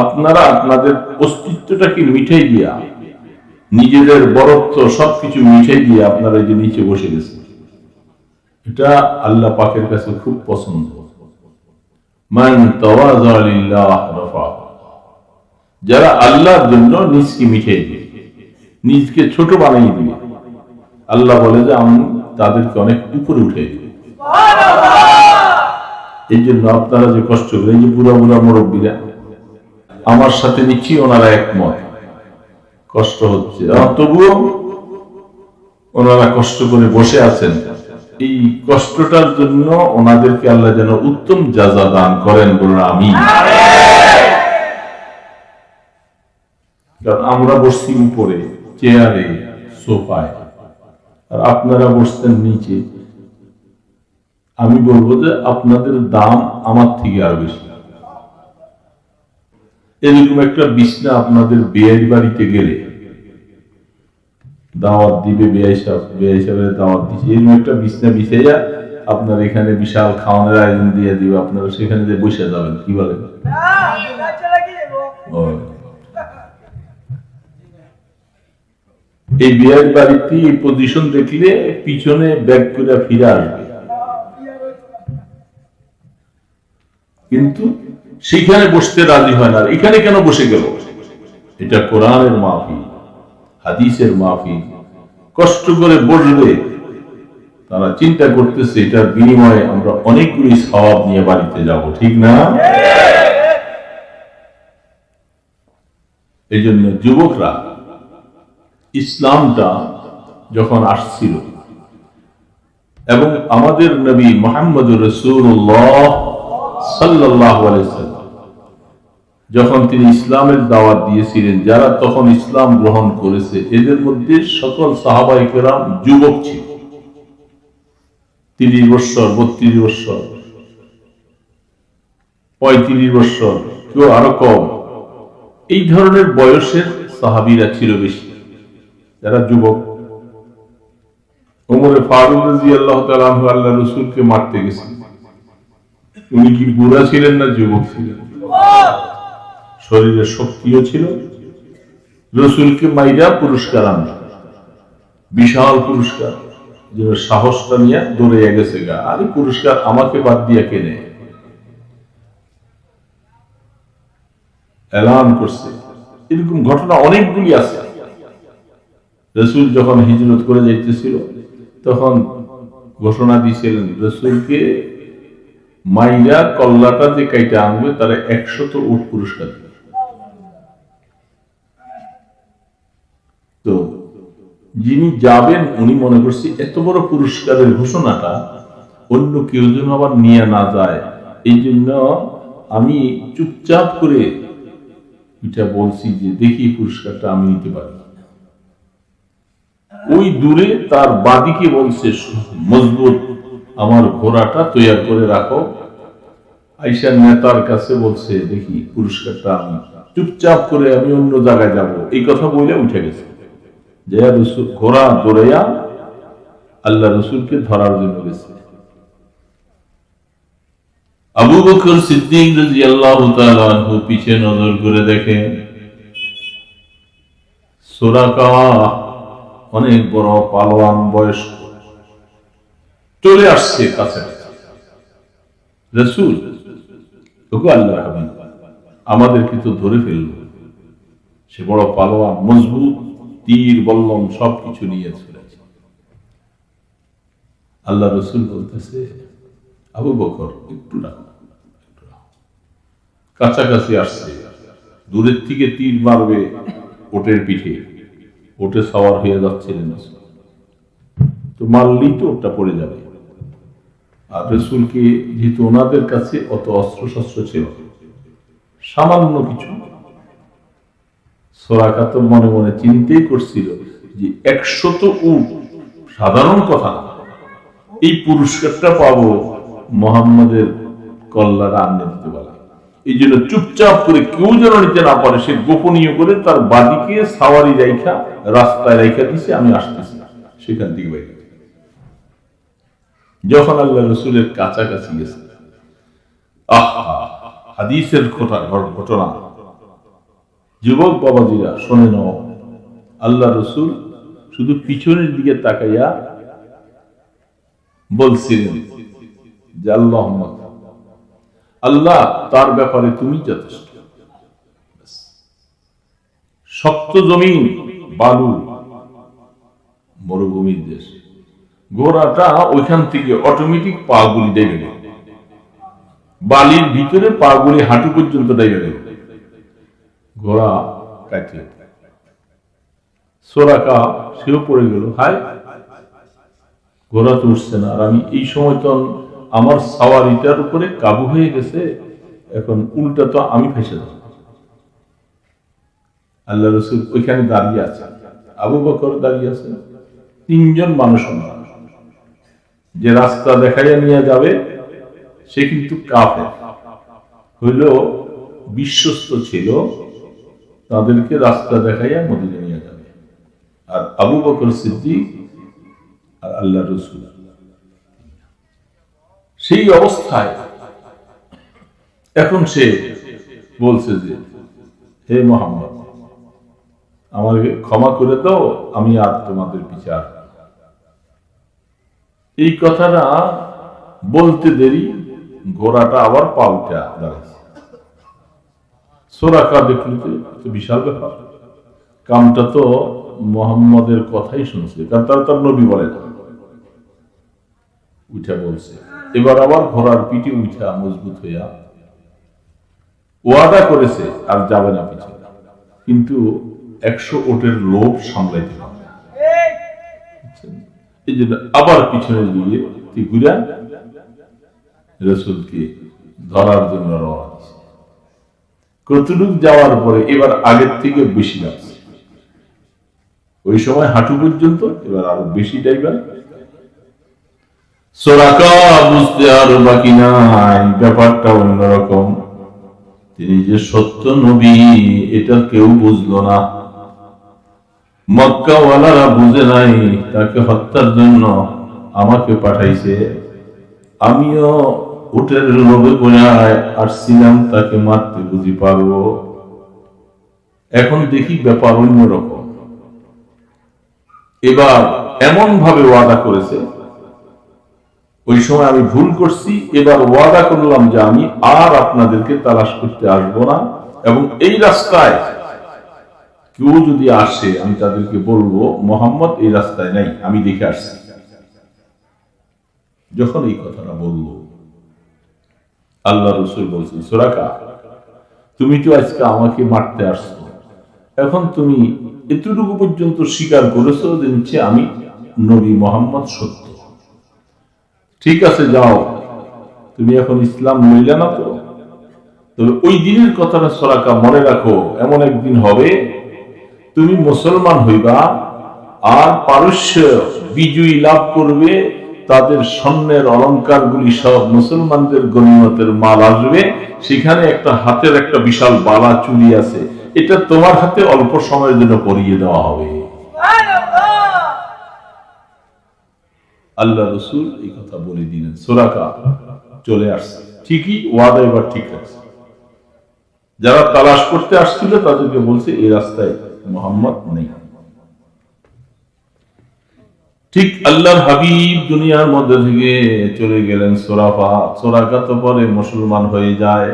আপনারা আপনাদের অস্তিত্বটাকে মিঠাই দিয়া নিজেদের বরত্ব সবকিছু মিঠাই দিয়ে আপনারা যে নিচে বসে গেছেন। এটা আল্লাহ পাকের কাছে খুব পছন্দ। মান যারা আল্লাহর জন্য নিজকে মিঠাই দিয়ে নিজকে ছোট বানিয়ে দিবে আল্লাহ বলে যে আমি তাদেরকে অনেক উপরে উঠে দিব। এই জন্য আপনারা যে কষ্ট করে এই যে বুড়া বুড়া মুরব্বীরা আমার সাথে নিচ্ছি ওনারা একমত। কষ্ট হচ্ছে। তবুও ওনারা কষ্ট করে বসে আছেন। এই কষ্টটার জন্য ওনাদেরকে আল্লাহ যেন উত্তম যাজা দান করেন বলুন আমি আমরা বসছি উপরে, চেয়ারে, সোফায়। আর আপনারা বসছেন নিচে। আমি বলব যে আপনাদের দাম আমার থেকে আর বেশি। এরকম একটা বিছনা আপনাদের বিয়ের বাড়িতে গেলে দাওয়াত দিবে, বিয়ে সাহেব সাহেবের দাওয়াত দিচ্ছে এরকম একটা বিছনা বিছাইয়া আপনার এখানে বিশাল খাওয়ানোর আয়োজন দিয়ে দিবে, আপনারা সেখানে যে বসে যাবেন, কি বলেন? এই বিয়ের বাড়িতে পজিশন দেখলে পিছনে ব্যাগ করে ফিরে আসবে। কিন্তু সেখানে বসতে রাজি হয় না। এখানে কেন বসে গেল? এটা কোরআনের মাফি হাদিসের মাফি কষ্ট করে বসবে, তারা চিন্তা করতেছে, এটার বিনিময়ে আমরা অনেকগুলি সওয়াব নিয়ে বাড়িতে যাব, ঠিক না? এই জন্য যুবকরা, ইসলামটা যখন আসছিল, এবং আমাদের নবী মোহাম্মদ রসুল্লাহ যখন তিনি ইসলামের দাওয়াত দিয়েছিলেন, যারা তখন ইসলাম গ্রহণ করেছে, এদের মধ্যে সকল সাহাবাই কেরাম যুবক ছিল। তিরিশ বৎসর, বত্রিশ বৎসর, পঁয়ত্রিশ বৎসর, কেউ আরও কম। এই ধরনের বয়সের সাহাবিরা ছিল বেশি। যারা যুবক। ওমরে ফারুক রাজি আল্লাহ তালাহ আল্লাহ রসুলকে মারতে গেছেন উনি কি বুড়া ছিলেন না যুবক ছিলেন? শরীরে শক্তিও ছিল। রসুলকে মাইরা পুরস্কার আনল। বিশাল পুরস্কার। সাহসটা নিয়ে দৌড়ে গেছে গা। আরে পুরস্কার আমাকে বাদ দিয়া কেনে এলান করছে। এরকম ঘটনা অনেকগুলি আছে। রসুল যখন হিজরত করে যাইতেছিল, তখন ঘোষণা দিয়েছিলেন, রসুলকে মাইরা কল্লাটা যে কাইটা আনবে, তারা একশত উট পুরস্কার দিবে। তো যিনি যাবেন, উনি মনে করছি, এত বড় পুরস্কারের ঘোষণাটা অন্য কেউ যেন আবার নিয়ে না যায়। এই জন্য আমি চুপচাপ করে এটা বলছি যে, দেখি পুরস্কারটা আমি নিতে পারি। ওই দূরে তার বাদিকে বলছে, মজবুত আমার ঘোড়াটা তৈরি করে রাখো। আইসার নেতার কাছে বলছে, দেখি, পুরস্কারটা আমি চুপচাপ করে আমি অন্য জায়গায় যাব। এই কথা বলে উঠে গেছে। যে রসুল ঘোড়া দৌড়াইয়া আল্লাহ রসুলকে ধরার জন্য গেছে। আবু বকর সিদ্দিক রাজি আল্লাহ পিছে নজর করে দেখে সোরাকা অনেক বড় পালোয়ান বয়স্ক। চলে আসছে কাছাকাছি রসুল, তোকে আল্লাহ হাবিব আমাদেরকে তো ধরে ফেলল। সে বড় পালোয়ান, মজবুত, তীর, বল্লম সবকিছু নিয়ে চলেছে আল্লাহ রসুল বলতেছে, আবু বকর, একটু রাখো। কাছাকাছি আসছে। দূরের থেকে তীর মারবে ওটের পিঠে। ওটে সওয়ার হয়ে রাসূল। তো মারলেই তো ওটা পড়ে যাবে। রসুলকে যেহেতু ওনাদের কাছে অত অস্ত্র শস্ত্র ছিল সামান্য কিছু। সোরাকা তো মনে মনে চিন্তাই করছিল যে একশত উট সাধারণ কথা এই পুরস্কারটা পাবো মোহাম্মদের কল্লারা আনতে দিতে পারে এই জন্য চুপচাপ করে কেউ যেন নিতে না পারে, সে গোপনীয় করে তার বাদিকে সাওয়ারি রাইখা রাস্তায় রাইখা দিছে, আমি আসতেছি। সেখান থেকে বাইরে। যখন আল্লাহ রসুলের কাছাকাছি গেছে হাদিসের ঘটনা যুবক বাবাজিরা, শোনে নাও, আল্লাহ রসুল শুধু পিছনের দিকে তাকাইয়া বলছিলেন যে, আল্লাহ আল্লাহ তার ব্যাপারে তুমি যথেষ্ট। শক্ত জমিন, বালু, মরুভূমির দেশ। ঘোড়াটা ওইখান থেকে অটোমেটিক পা গুলি গেল বালির ভিতরে পা গুলি হাঁটু পর্যন্ত গেল ঘোড়া কাটে সোরাকা, সেও পড়ে গেল, হাই। ঘোড়া তো উঠছে না। আর আমি এই সময় তো আমার সাওয়ারিটার উপরে কাবু হয়ে গেছে। এখন উল্টা তো আমি ফেসে যাব। আল্লাহ রসুল ওইখানে দাঁড়িয়ে আছে আবু বকর দাঁড়িয়ে আছে তিনজন মানুষ আমরা। যে রাস্তা দেখাইয়া নিয়ে যাবে, সে কিন্তু কাফে হইল বিশ্বস্ত ছিল, তাদেরকে রাস্তা দেখাইয়া মদিনে নিয়ে যাবে। আর আবু বকর সিদ্দিক আর আল্লাহ রসুল। সেই অবস্থায় এখন সে বলছে যে, হে মোহাম্মদ, আমাকে ক্ষমা করে দাও, আমি আর তোমাদের বিচার এই কথাটা বলতে দেরি, ঘোড়াটা আবার পাল্টা দাঁড়াইছে। সোরাকা দেখলি তো বিশাল ব্যাপার। কামটা তো মোহাম্মদের কথাই শুনছে, কারণ তার তার নবী বলে না। উঠা বলছে, এবার আবার ঘোড়ার পিঠে উঠা মজবুত হইয়া ওয়াদা করেছে, আর যাবে না পিছনে কিন্তু একশো ওটের লোভ সামলাইতে। এই জন্য আবার পিছনে গিয়ে ত্রিপুরা রসুলকে ধরার জন্য রওনা দিছে কতটুক যাওয়ার পরে এবার আগের থেকে বেশি লাগছে। ওই সময় হাঁটু পর্যন্ত এবার আরও বেশি টাইবার সোরাকা বুঝতে আরও বাকি নাই, ব্যাপারটা অন্যরকম। তিনি যে সত্য নবী, এটা কেউ বুঝলো না। মক্কাওয়ালারা বুঝে নাই তাকে হত্যার জন্য আমাকে পাঠাইছে। আমিও উটের লোভে পড়ে আসছিলাম, তাকে মারতে বুঝি পারব। এখন দেখি ব্যাপার অন্যরকম। এবার এমন ভাবে ওয়াদা করেছে। ওই সময় আমি ভুল করছি, এবার ওয়াদা করলাম যে আমি আর আপনাদেরকে তালাশ করতে আসব না। এবং এই রাস্তায় কেউ যদি আসে, আমি তাদেরকে বলব, মোহাম্মদ, এই রাস্তায় নাই, আমি দেখে আসছি। যখন এই কথাটা বলল, আল্লাহ রসুল বলছেন সোরাকা তুমি তো আজকে আমাকে মারতে আসছো। এখন তুমি এতটুকু পর্যন্ত স্বীকার করেছ যে আমি নবী মোহাম্মদ সত্য। ঠিক আছে, যাও। তুমি এখন ইসলাম লইলে না তো? তবে ওই দিনের কথাটা সরাকা মনে রাখো, এমন একদিন হবে তুমি মুসলমান হইবা আর পারস্য বিজয়ী লাভ করবে, তাদের স্বর্ণের অলংকার গুলি সব মুসলমানদের গণিমতের মাল আসবে। সেখানে একটা হাতের একটা বিশাল বালা চুরি আছে। এটা তোমার হাতে অল্প সময়ের জন্য পরিয়ে দেওয়া হবে। আল্লাহ রসুল এই কথা বলে দিলেন। সোরাকা চলে আসছে। ঠিকই ওয়াদা এবার ঠিক আছে। যারা তালাশ করতে আসছিল তাদেরকে বলছে, এই রাস্তায় মোহাম্মদ নেই ঠিক আল্লাহর হাবিব দুনিয়ার মধ্যে থেকে চলে গেলেন সোরাফা সোরাকা তো পরে মুসলমান হয়ে যায়।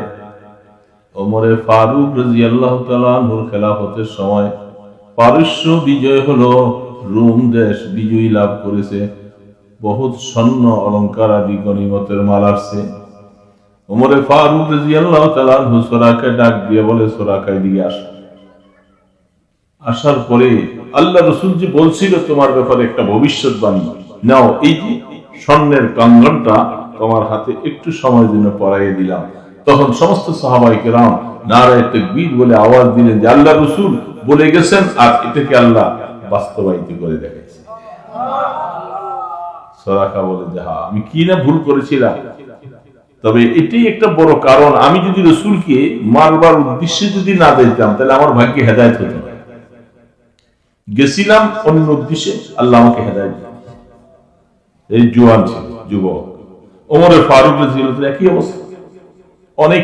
ওমরে ফারুক রাজি আল্লাহ তালুর খেলাফতের সময় পারস্য বিজয় হলো, রোম দেশ বিজয়ী লাভ করেছে। বহুত স্বর্ণ অলংকার আদি গণিমতের মাল আসছে। ওমরে ফারুক রাজি আল্লাহ তালু সোরাকে ডাক দিয়ে বলে সোরাকায় দিকে আসো। আসার পরে আল্লাহ রসুল যে বলছিল, তোমার ব্যাপারে একটা ভবিষ্যৎবাণী নাও। এই যে স্বর্ণের কাঙ্গনটা তোমার হাতে একটু সময় জন্য পড়াইয়ে দিলাম। তখন সমস্ত সাহাবাইকে রাম নারায় বলে আওয়াজ দিলেন যে, আল্লাহ রসুল বলে গেছেন আর এটাকে আল্লাহ বাস্তবায়িত করে সরাকা বলে যে হ্যাঁ আমি কি না ভুল করেছিলাম? তবে এটাই একটা বড় কারণ। আমি যদি রসুলকে মারবার উদ্দেশ্যে যদি না দিতাম তাহলে আমার ভাগ্যে হেদায়ত হতো গেছিলাম অন্য উদ্দেশ্যে, আল্লাহ আমাকে হেদায়ত এই জোয়ান যুবক। ওমরের ফারুক একই অবস্থা। অনেক।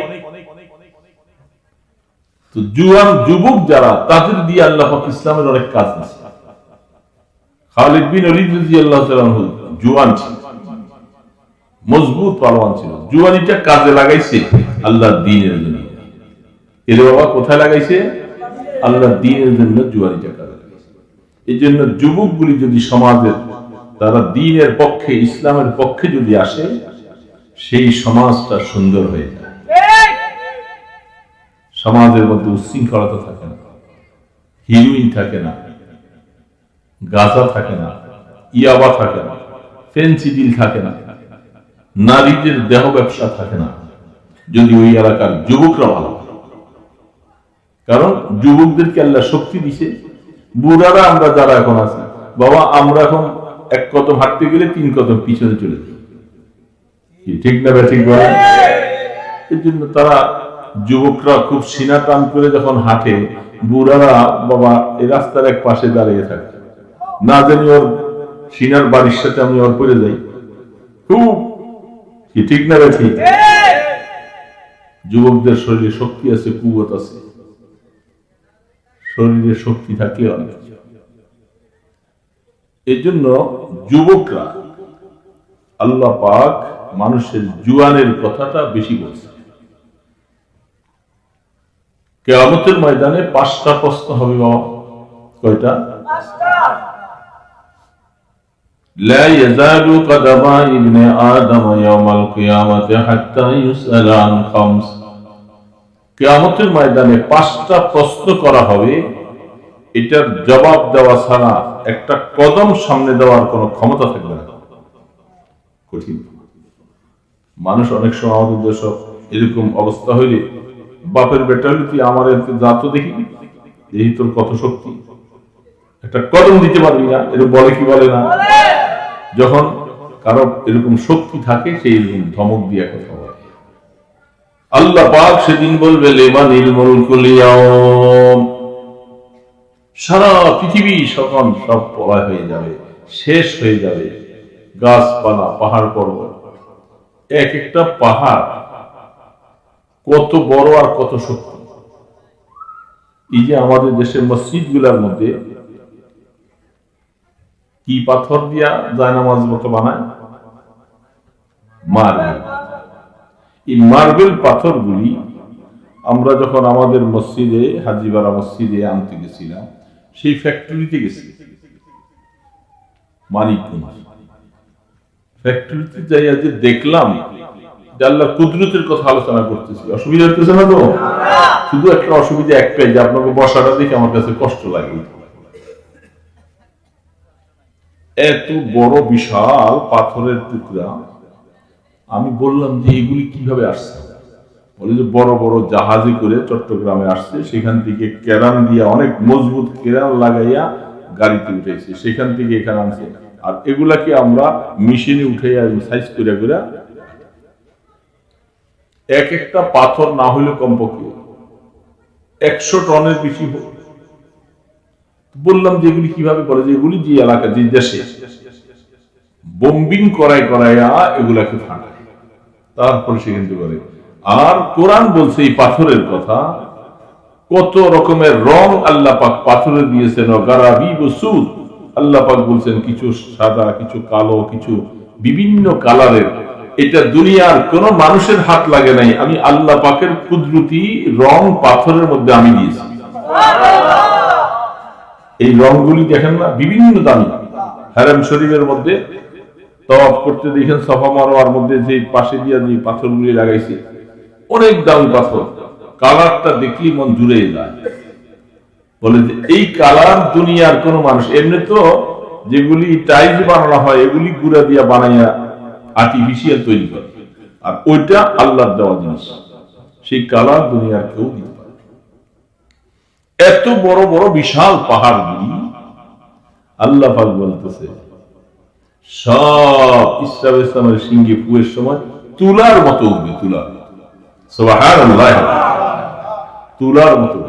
তো জুয়ান, যুবক যারা, তাদের দিয়ে আল্লাহ ইসলামের অনেক কাজ দিচ্ছে খালিদ বিন আনহু, জুয়ান ছিল। মজবুত পালোয়ান ছিল। জুয়ানিটা কাজে লাগাইছে আল্লাহর দ্বীনের জন্য। এর বাবা, কোথায় লাগাইছে? আল্লাহ দ্বীনের জন্য জুয়ানিটা কাজে এই জন্য যুবকগুলি যদি সমাজের তারা দ্বীনের পক্ষে ইসলামের পক্ষে যদি আসে সেই সমাজটা সুন্দর হয়ে যায় সমাজের মধ্যে উচ্ছৃঙ্খলতা থাকে না হিরোইন থাকে না গাঁজা থাকে না ইয়াবা থাকে না ফেন্সিডিল থাকে না নারীদের দেহ ব্যবসা থাকে না যদি ওই এলাকার যুবকরা ভালো। কারণ যুবকদেরকে আল্লাহ শক্তি দিছে বুড়ারা আমরা যারা এখন আছি বাবা আমরা এখন এক কদম হাঁটতে গেলে তিন কদম পিছনে চলে যাই। ঠিক না বে ঠিক বলেন? এই জন্য তারা যুবকরা খুব সিনা টান করে যখন হাঁটে বুড়ারা বাবা এই রাস্তার এক পাশে দাঁড়িয়ে থাকে। না জানি ওর সিনার বাড়ির সাথে আমি ওর পড়ে যাই। খুব ঠিক না ঠিক? যুবকদের শরীরে শক্তি আছে কুবত আছে। শরীরে শক্তি থাকলে অনেক কিছু। এই জন্য যুবকরা আল্লাহ পাক মানুষের জুয়ানের কথাটা বেশি বলছে কেয়ামতের ময়দানে পাঁচটা প্রশ্ন হবে বাবা কয়টা لا يزال قدم ابن آدم يوم القيامة حتى يسأل عن خمس কেয়ামতের ময়দানে পাঁচটা প্রশ্ন করা হবে। এটার জবাব দেওয়া ছাড়া একটা কদম সামনে দেওয়ার কোনো ক্ষমতা থাকবে না। কঠিন। মানুষ অনেক সময় আমাদের দেশ এরকম অবস্থা হইলে বাপের বেটা হইলে তুই আমার যা তো দেখি এই তোর কত শক্তি। একটা কদম দিতে পারবি না এরকম বলে কি বলে না। যখন কারও এরকম শক্তি থাকে সেই ধমক দিয়ে কথা বলে। আল্লাহ পাক সেদিন বলবে লেমানিল সারা পৃথিবী সকল সব পলায় হয়ে যাবে, শেষ হয়ে যাবে। গাছপালা, পাহাড় পর্বত। এক একটা পাহাড় কত বড় আর কত শক্তি। এই যে আমাদের দেশের মসজিদগুলার মধ্যে কি পাথর দিয়া জায়নামাজ মতো বানায়? মার্বেল। এই মার্বেল পাথরগুলি আমরা যখন আমাদের মসজিদে হাজিবাড়া মসজিদে আনতে গেছিলাম, সেই ফ্যাক্টরিতে গেছি মানিকগঞ্জ ফ্যাক্টরিতে যাই যে দেখলাম যে আল্লাহর কুদরতের কথা আলোচনা করতেছি, অসুবিধা হচ্ছে না তো? শুধু একটা অসুবিধা একটাই, যে আপনাকে বসাটা দেখে আমার কাছে কষ্ট লাগে। এত বড় বিশাল পাথরের টুকরা আমি বললাম যে এগুলি কীভাবে আসছে? বলে যে বড় বড় জাহাজে করে চট্টগ্রামে আসছে, সেখান থেকে কেরান দিয়া অনেক মজবুত কেরান লাগাইয়া গাড়িতে উঠেছে সেখান থেকে এখানে আনছে। আর এগুলাকে আমরা মেশিনে উঠে সাইজ করে করে এক একটা পাথর না হলে কমপক্ষে একশো টনের বেশি বললাম যে এগুলি কীভাবে করে? যে এগুলি যে এলাকা, যে দেশে বোম্বিং করাই করাইয়া এগুলাকে ফাটায়। তারপর সেখান থেকে করে আর কোরআন বলছে এই পাথরের কথা, কত রকমের রং আল্লাহ পাক পাথরে দিয়েছেন আল্লাহ পাক বলছেন, কিছু সাদা, কিছু কালো, কিছু বিভিন্ন কালারের। এটা দুনিয়ার কোন মানুষের হাত লাগে নাই। আমি আল্লাহ পাকের কুদরতি রং পাথরের মধ্যে আমি দিয়েছি। এই রংগুলি দেখেন না, বিভিন্ন দামি। হ্যারাম শরীফের মধ্যে তওয়াফ করতে দেখেন সফা মারোয়ার মধ্যে যে পাশে দিয়ে যে লাগাইছে, অনেক দামি পাথর। কালারটা মন জুড়ে যায়। বলে যে, এই কালার দুনিয়ার কোন মানুষ, এমনি তো যেগুলি টাইজ বানানো হয়, এগুলি গুড়া দিয়া বানাইয়া আর্টিফিশিয়াল তৈরি করে। আর ওইটা আল্লাহর দেওয়া জিনিস। সেই কালার দুনিয়ার কেউ দিতে পারে এত বড় বড় বিশাল পাহাড়গুলি আল্লাহ বলতেছে সব ইসলাম ইসলামের সিঙ্গি পুয়ের সময় তুলার মতো উঠবে তুলার তুলার মতো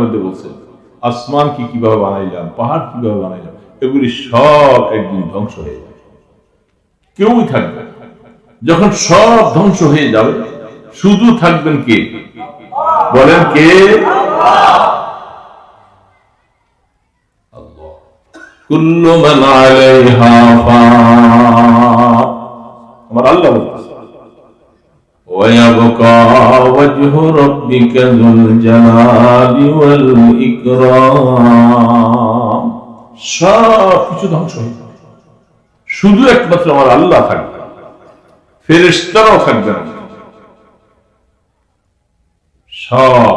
মধ্যে আসমান কি কীভাবে বানাইলাম, পাহাড় কীভাবে বানাইলাম, এগুলি সব একদিন ধ্বংস হয়ে যাবে। কেউই থাকবে যখন সব ধ্বংস হয়ে যাবে, শুধু থাকবেন কে? বলেন কে কুল্লু মান আলাইহা ফান। আমার আল্লাহ বলতেছে ويبقى وجه ربك ذو الجلال والإكرام সব কিছু ধ্বংস হয়ে যাবে। শুধু একমাত্র আমার আল্লাহ থাকবে ফেরেশতারাও থাকবে না সব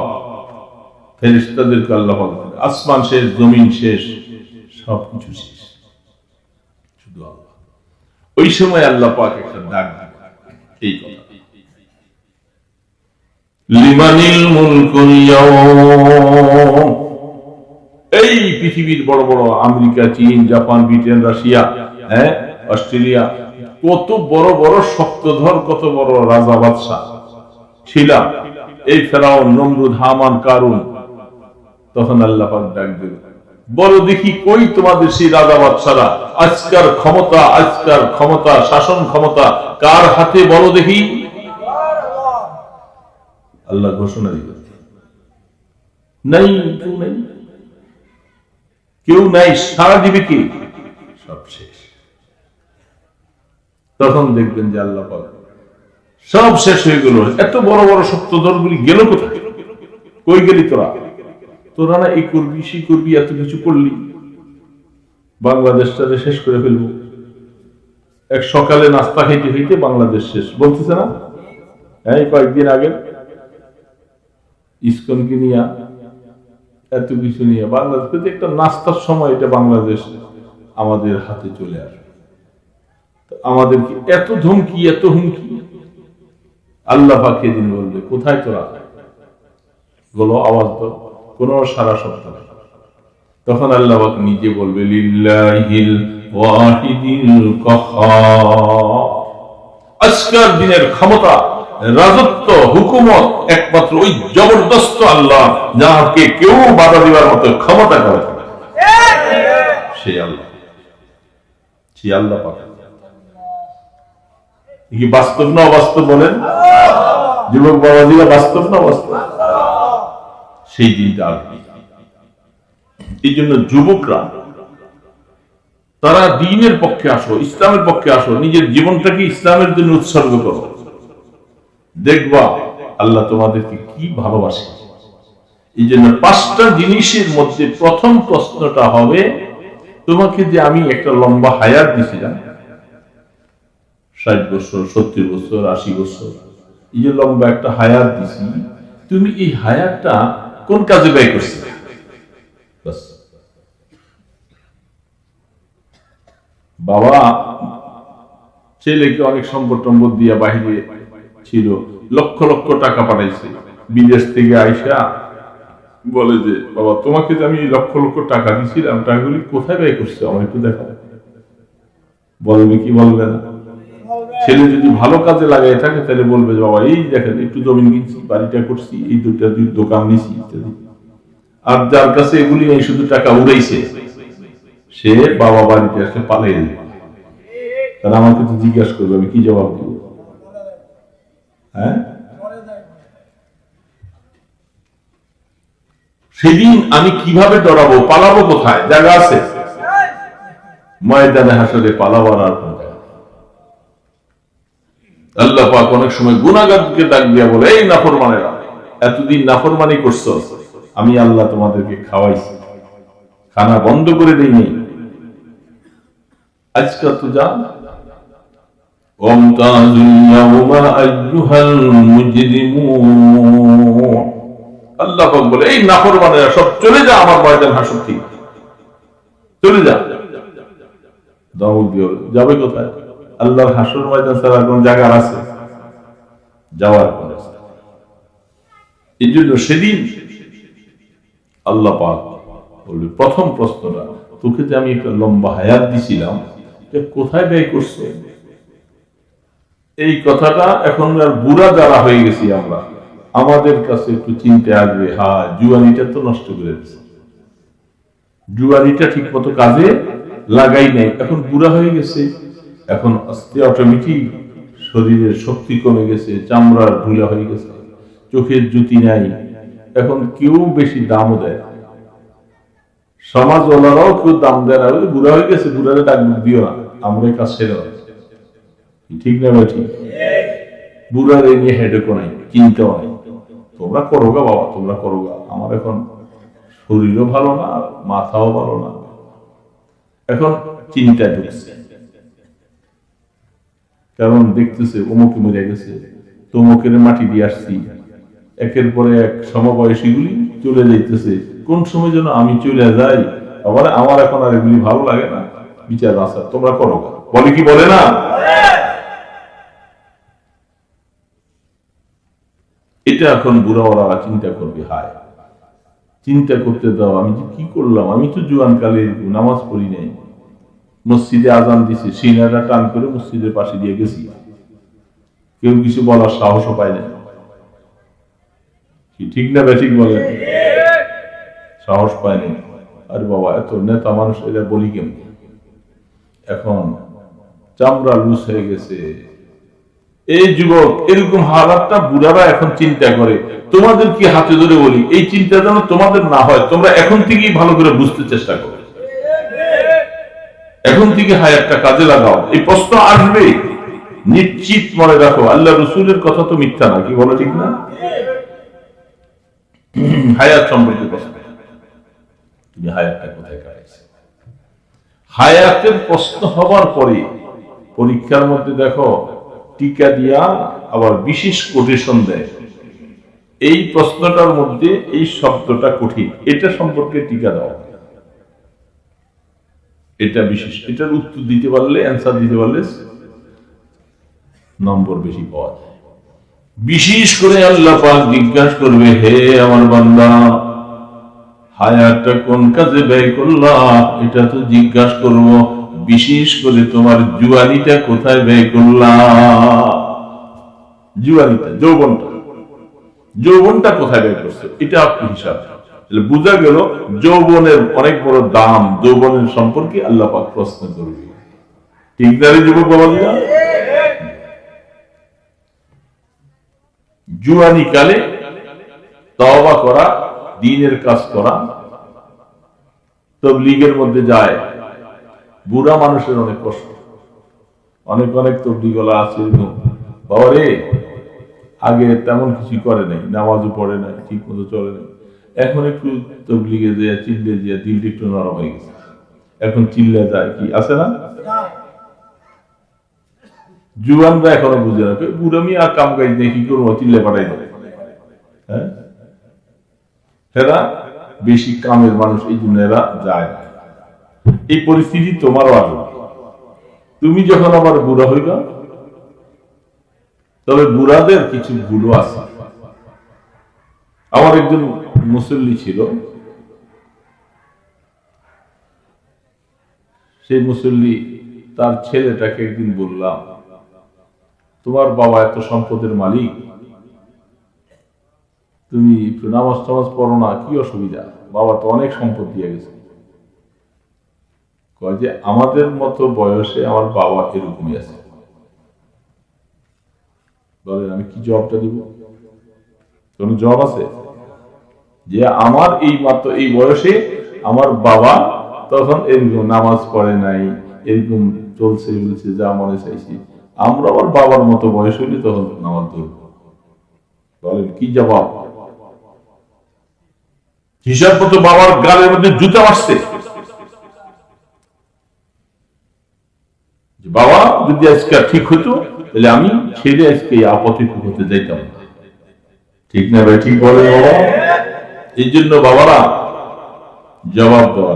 ফেরেশতাদেরকে আল্লাহ আসমান শেষ, জমিন শেষ সব কিছু শেষ। শুধু আল্লাহ। ওই সময় আল্লাহ পাক একটা ডাক এই কথা। লিমানিল এই পৃথিবীর বড় বড় আমেরিকা, চীন, জাপান, ব্রিটেন, রাশিয়া হ্যাঁ অস্ট্রেলিয়া, কত বড় বড় শক্তধর, কত বড় রাজা বাদশাহ ছিলাম। এই ফেরাউন, নমরুদ, হামান, কারুন, তখন আল্লাহ ডাক দেবে বলো দেখি কই তোমাদের সেই রাজা বাদশারা? আজকার ক্ষমতা আজকার ক্ষমতা, শাসন ক্ষমতা, কার হাতে বলো দেখি? আল্লাহ ঘোষণা দিবে নাই। কেউ নাই, সারা দিবে কি? সব শেষ। তখন দেখবেন যে আল্লাহ পাক সব শেষ হয়ে গেল। এত বড় বড় সত্যধর গুলি গেল কোথায়? কই গেলি তোরা? তোরা না এই করবি, সেই করবি, এত কিছু করলি। বাংলাদেশটাকে শেষ করে ফেলব। এক সকালে নাস্তা খাইতে খাইতে বাংলাদেশ শেষ। বলতেছে না? হ্যাঁ কয়েকদিন আগে। ইস্কনকে নিয়ে, এত কিছু নিয়ে। বাংলাদেশ একটা নাস্তার সময় এটা বাংলাদেশ আমাদের হাতে চলে আসবে। আমাদেরকে এত ধমকি, এত হুমকি আল্লাহ পাকে দিন বলবে কোথায় তোরা? বলো আওয়াজ তো কোন সারা শব্দ নেই। তখন আল্লাহ পাক নিজে বলবে লিল্লাহিল ওয়াহিদিল আজকের দিনের ক্ষমতা রাজত্ব হুকুমত একমাত্র ওই জবরদস্ত আল্লাহ যাহাকে কেউ বাধা দিবার মতো ক্ষমতা করে। সেই আল্লাহ। সেই আল্লাহ পাঠান কি বাস্তব না অবাস্তব বলেন? যুবক বাবাজিরা বাস্তব না অবাস্তব? সেই দিনটা আসবে এই জন্য যুবকরা, তারা দিনের পক্ষে আসো, ইসলামের পক্ষে আসো, নিজের জীবনটাকে ইসলামের জন্য উৎসর্গ করো। দেখবা, আল্লাহ তোমাদেরকে কি ভালোবাসে। এই জন্য পাঁচটা জিনিসের মধ্যে প্রথম প্রশ্নটা হবে, তোমাকে যে আমি একটা লম্বা হায়াত দিছিলাম ষাট বছর, সত্তর বছর, আশি বছর। এই যে লম্বা একটা হায়াত দিছি, তুমি এই হায়াতটা কোন কাজে ব্যয় করছিলে বাস। বাবা ছেলেকে অনেক সম্পদ টম্পদ দিয়া বাহিরে ছিল, লক্ষ লক্ষ টাকা পাঠাইছে। বিদেশ থেকে আইসা বলে যে, বাবা, তোমাকে আমি লক্ষ লক্ষ টাকা দিছিলাম, টাকাগুলি কোথায় ব্যয় করছে? আমার একটু দেখো বলবে কি বলবে না? ছেলে যদি ভালো কাজে লাগাই থাকে, তাহলে বলবে বাবা, এই দেখেন, একটু জমিন কিনছি, বাড়িটা করছি, এই দুটা দুই দোকান নিছি, ইত্যাদি। আর যার কাছে এগুলি নেই, শুধু টাকা উড়াইছে, সে বাবা বাড়িতে আসলে পালাই দেবে তাহলে আমাকে তো জিজ্ঞাসা করবে, আমি কি জবাব দিব? হ্যাঁ? সেদিন আমি কীভাবে ডরাবো পালাবো কোথায়? জায়গা আছে? ময়দানে হাসলে পালাবার আর। আল্লাহ পাক অনেক সময় গুণাগারকে ডাক দিয়া বলে, এই নাফরমানেরা, এতদিন নাফরমানি করছ, আমি আল্লাহ তোমাদেরকে খাওয়াইছি। খানা বন্ধ করে দিইনি। আজকে তো যা। আল্লাহ বলে, এই নাফর মানে সব চলে যা আমার ময়দান হাসুর থেকে চলে যা। দাউদ যাবে কোথায়? আল্লাহর হাসর ময়দান ছাড়া কোন জায়গা আছে? যাওয়ার কোন এই জন্য সেদিন আল্লাহ পাক প্রথম প্রশ্নটা, তোকে যে আমি একটা লম্বা হায়াত দিছিলাম কোথায় ব্যয় করছে? এই কথাটা এখন আর বুড়া যারা হয়ে গেছি আমরা, আমাদের কাছে একটু চিনতে আসবে হা জুয়ানিটা তো নষ্ট করে দিচ্ছে জুয়ানিটা ঠিক মতো কাজে লাগাই নাই, এখন বুড়া হয়ে গেছে। এখন আস্তে অটোমেটিক শরীরের শক্তি কমে গেছে, চামড়ার ঢুলা হয়ে গেছে, চোখের জুতি নাই। এখন কেউ বেশি দামও দেয় না। সমাজওয়ালারাও কেউ দাম দেয় না। বুড়া হয়ে গেছে, বুড়ারে ডাক দিও না, আমরা কাজ সেরে। ঠিক না ভাই ঠিক? বুড়ার নিয়ে হেডেকও নাই, চিন্তাও নাই। তোমরা করো গা বাবা, তোমরা করো গা। আমার এখন শরীরও ভালো না, মাথাও ভালো না। এখন চিন্তা ঢুকছে। কারণ দেখতেছে অমুকে মরে গেছে। তমুকের মাটি দিয়ে আসছি। একের পরে এক সমবয়সীগুলি চলে যাইতেছে। কোন সময় যেন আমি চলে যাই, আবার আমার এখন আর এগুলি ভালো লাগে না। বিচার আসা তোমরা করো। বলে কি বলে না? এটা এখন বুড়া ওরা চিন্তা করবে, হায়। চিন্তা করতে দাও, আমি যে কি করলাম? আমি তো জুয়ান কালে নামাজ পড়ি নাই। মসজিদে আজান দিছে সিনারা টান করে মসজিদের পাশে দিয়ে গেছি। কেউ কিছু বলার সাহসও পায় না ঠিক না ব্যাঠিক বলে সাহস পায়নি আরে বাবা, এত নেতা মানুষ, এরা বলি কেমন? এখন চামড়া লুজ হয়ে গেছে। এই যুবক, এরকম হালাতটা বুড়ারা এখন চিন্তা করে। তোমাদের কি হাতে ধরে বলি? এই চিন্তা যেন তোমাদের না হয়, তোমরা এখন থেকেই ভালো করে বুঝতে চেষ্টা করো। এখন থেকে হায়াতটা কাজে লাগাও। এই প্রশ্ন আসবে। নিশ্চিত মনে রাখো আল্লাহ রসুলের কথা তো মিথ্যা না কি বলো ঠিক না? হায়াত সম্পর্কে তুমি হায়াতটা কোথায় হায়াতের প্রশ্ন হবার পরে পরীক্ষার মধ্যে দেখো, টিকা দিয়া আবার বিশেষ কোটেশন দেয়। এই প্রশ্নটার মধ্যে এই শব্দটা কঠিন। এটা সম্পর্কে টিকা দাও। এটা বিশেষ, এটার উত্তর দিতে পারলে অ্যান্সার দিতে পারলে নম্বর বেশি পাওয়া যায়। বিশেষ করে আল্লাহ পাক জিজ্ঞাসা করবে, হে আমার বান্দা, হায়াতটা কোন কাজে ব্যয় করলা? এটা তো জিজ্ঞাসা করব, বিশেষ করে তোমার জুয়ানিটা কোথায় ব্যয় করলা? জুয়ানিটা যৌবনটা। যৌবনটা কোথায় ব্যয় করছ? এটা আপনি হিসাব বোঝা গেল যৌবনের অনেক বড় দাম যৌবনের সম্পর্কে আল্লাহ পাক প্রশ্ন করবে। ঠিক না রে যুবক বাবা জুয়ানি কালে তওবা করা, দিনের কাজ করা, তবলিগের মধ্যে যায়। বুড়া মানুষের অনেক কষ্ট। অনেক অনেক তবলিগলা আছে বাবা রে আগে তেমন কিছু করে নাই, নামাজও পড়ে নাই ঠিক মতো চলে নাই। এখন একটু তবলিগে যে চিল্লে যে দিলটা একটু নরম হয়ে গেছে। এখন চিল্লে যায় কি? আছে না? জুয়ানরা এখনও বুঝে না। বুড়ো মিয়া কাম কাজ দিয়ে কি করব? চিল্লে পাঠাই দেবে। হ্যাঁ? বেশি কামের মানুষ এই জন্য এরা যায় না। এই পরিস্থিতি তোমারও আসবে। তুমি যখন আবার বুড়া হইবা, তবে বুড়াদের কিছু ভুলও আছে। আমার একজন মুসল্লি ছিল। সেই মুসল্লি তার ছেলেটাকে একদিন বললাম, তোমার বাবা এত সম্পদের মালিক। তুমি নামাজ টামাজ পড়ো না, কি অসুবিধা? বাবা তো অনেক সম্পদ দিয়ে গেছে। কয় যে, আমাদের মতো বয়সে আমার বাবা এরকমই আছে। বলেন, আমি কি জবটা দিব? কোন জব আছে? যে আমার এই মাত্র এই বয়সে আমার বাবা তখন এরকম নামাজ পড়ে নাই, এরকম চলছে, বলছে, যা মনে চাইছি। আমরা আবার বাবার মতো বয়স হইলে তখন নামাজ ধরব। বলেন, কি জবাব? হিসাব মতো বাবার গালের মধ্যে জুতা আসছে। বাবা, যদি আজকে ঠিক হতো তাহলে আমি ছেড়ে আজকে আপত্তি হতে যাইতাম। ঠিক না ভাই, ঠিক বলে বাবা? এই জন্য বাবারা জবাব দেওয়া